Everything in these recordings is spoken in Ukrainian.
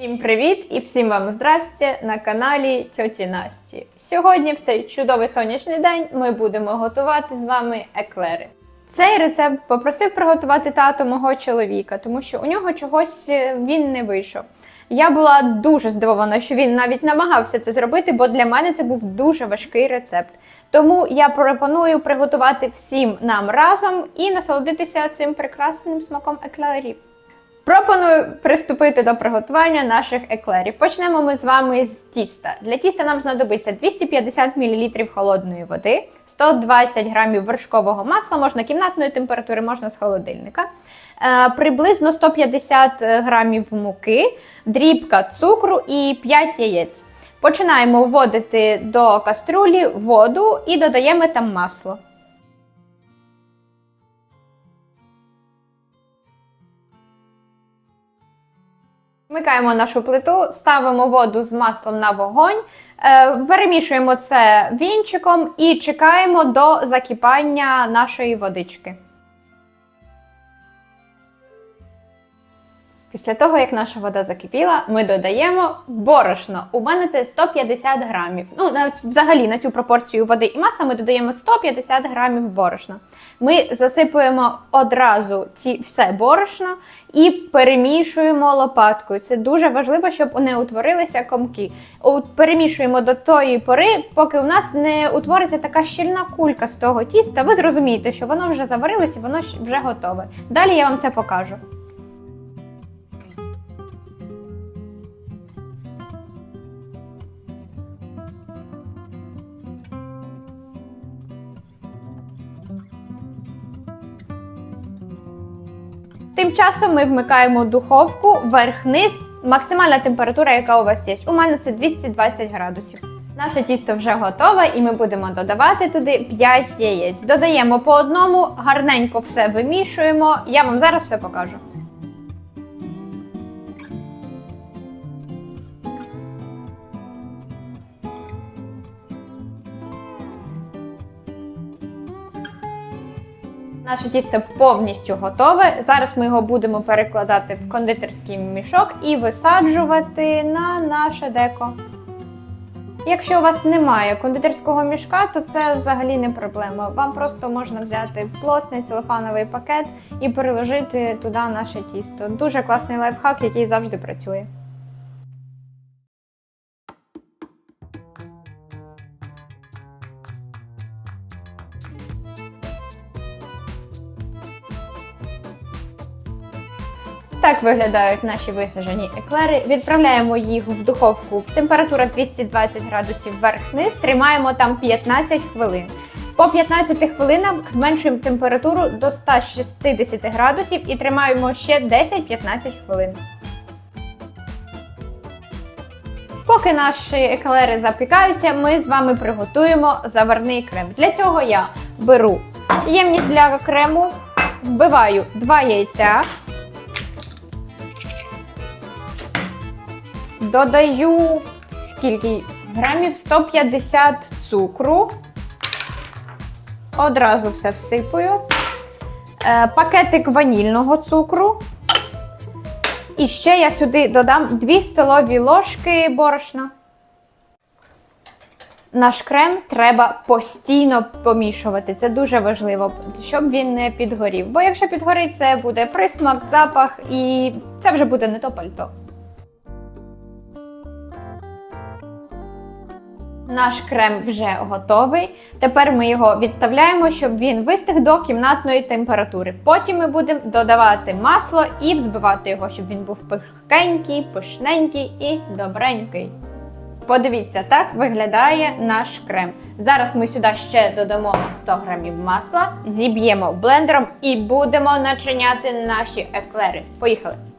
Всім привіт і всім вам здрасте на каналі Тьоті Насті. Сьогодні, в цей чудовий сонячний день, ми будемо готувати з вами еклери. Цей рецепт попросив приготувати тато мого чоловіка, тому що у нього чогось е, він не вийшов. Я була дуже здивована, що він навіть намагався це зробити, бо для мене це був дуже важкий рецепт. Тому я пропоную приготувати всім нам разом і насолодитися цим прекрасним смаком еклерів. Пропоную приступити до приготування наших еклерів. Почнемо ми з вами з тіста. Для тіста нам знадобиться 250 мл холодної води, 120 г вершкового масла, можна кімнатної температури, можна з холодильника, е, приблизно 150 г муки, дрібка цукру і 5 яєць. Починаємо вводити до каструлі воду і додаємо там масло. Вмикаємо нашу плиту, ставимо воду з маслом на вогонь, е, перемішуємо це вінчиком і чекаємо до закипання нашої водички. Після того, як наша вода закипіла, ми додаємо борошно. У мене це 150 грамів. Ну, навіть взагалі на цю пропорцію води і масла ми додаємо 150 грамів борошна. Ми засипуємо одразу ці все борошно і перемішуємо лопаткою. Це дуже важливо, щоб не утворилися комки. Перемішуємо до тої пори, поки у нас не утвориться така щільна кулька з того тіста. Ви зрозумієте, що воно вже заварилось і воно вже готове. Далі я вам це покажу. Тим часом ми вмикаємо духовку верх-низ, максимальна температура, яка у вас є. У мене це 220 градусів. Наше тісто вже готове, і ми будемо додавати туди 5 яєць. Додаємо по одному, гарненько все вимішуємо. Я вам зараз все покажу. Наше тісто повністю готове. Зараз ми його будемо перекладати в кондитерський мішок і висаджувати на наше деко. Якщо у вас немає кондитерського мішка, то це взагалі не проблема. Вам просто можна взяти плотний целофановий пакет і переложити туди наше тісто. Дуже класний лайфхак, який завжди працює. Так виглядають наші висаджені еклери. Відправляємо їх в духовку. Температура 220 градусів вверх-вниз. Тримаємо там 15 хвилин. По 15 хвилинах зменшуємо температуру до 160 градусів і тримаємо ще 10-15 хвилин. Поки наші еклери запікаються, ми з вами приготуємо заварний крем. Для цього я беру ємність для крему, вбиваю 2 яйця. Додаю скільки грамів 150 цукру. Одразу все всипаю. Е, пакетик ванільного цукру. І ще я сюди додам 2 столові ложки борошна. Наш крем треба постійно помішувати. Це дуже важливо, щоб він не підгорів. Бо якщо підгорить, це буде присмак, запах і це вже буде не то пальто. Наш крем вже готовий. Тепер ми його відставляємо, щоб він вистиг до кімнатної температури. Потім ми будемо додавати масло і взбивати його, щоб він був пухкенький, пишненький і добренький. Подивіться, так виглядає наш крем. Зараз ми сюди ще додамо 100 грамів масла, зіб'ємо блендером і будемо начиняти наші еклери. Поїхали!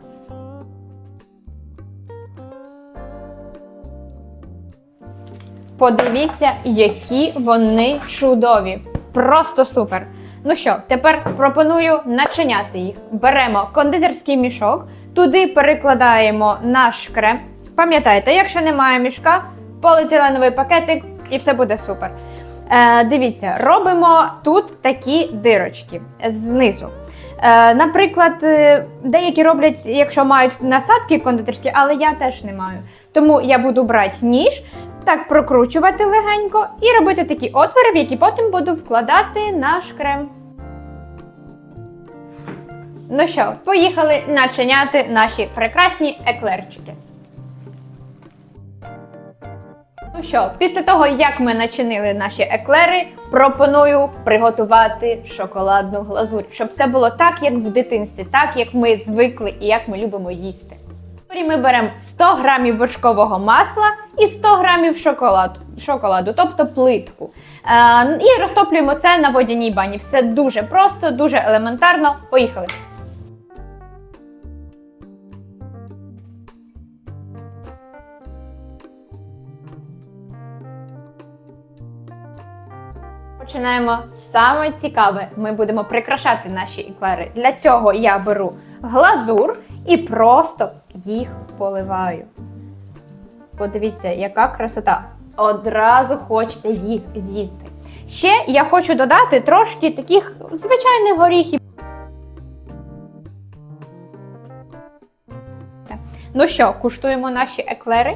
Подивіться, які вони чудові. Просто супер. Ну що, тепер пропоную начиняти їх. Беремо кондитерський мішок, туди перекладаємо наш крем. Пам'ятайте, якщо немає мішка, поліетиленовий пакетик і все буде супер. Е, дивіться, робимо тут такі дирочки знизу. Е, наприклад, е, деякі роблять, якщо мають насадки кондитерські, але я теж не маю. Тому я буду брати ніж, так прокручувати легенько і робити такі отвори, в які потім буду вкладати наш крем. Ну що, поїхали начиняти наші прекрасні еклерчики. Ну що, після того, як ми начинили наші еклери, пропоную приготувати шоколадну глазурь, щоб це було так, як в дитинстві, так як ми звикли і як ми любимо їсти. Далі Ми беремо 100 грамів вершкового масла і 100 грамів шоколаду, шоколаду тобто плитку. Е, і розтоплюємо це на водяній бані. Все дуже просто, дуже елементарно. Поїхали! Починаємо з саме цікаве. Ми будемо прикрашати наші еклери. Для цього я беру глазур і просто їх поливаю. Подивіться, яка красота. Одразу хочеться їх з'їсти. Ще я хочу додати трошки таких звичайних горіхів. Ну що, куштуємо наші еклери.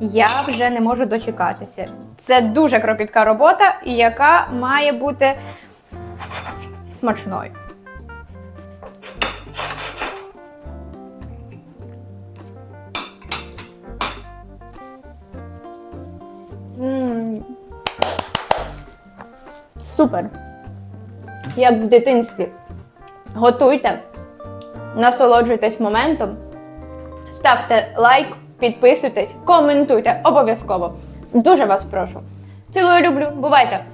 Я вже не можу дочекатися. Це дуже кропітка робота, яка має бути смачною. Супер. Як в дитинстві. Готуйте, насолоджуйтесь моментом. Ставте лайк, підписуйтесь, коментуйте обов'язково. Дуже вас прошу. Цілую люблю. Бувайте!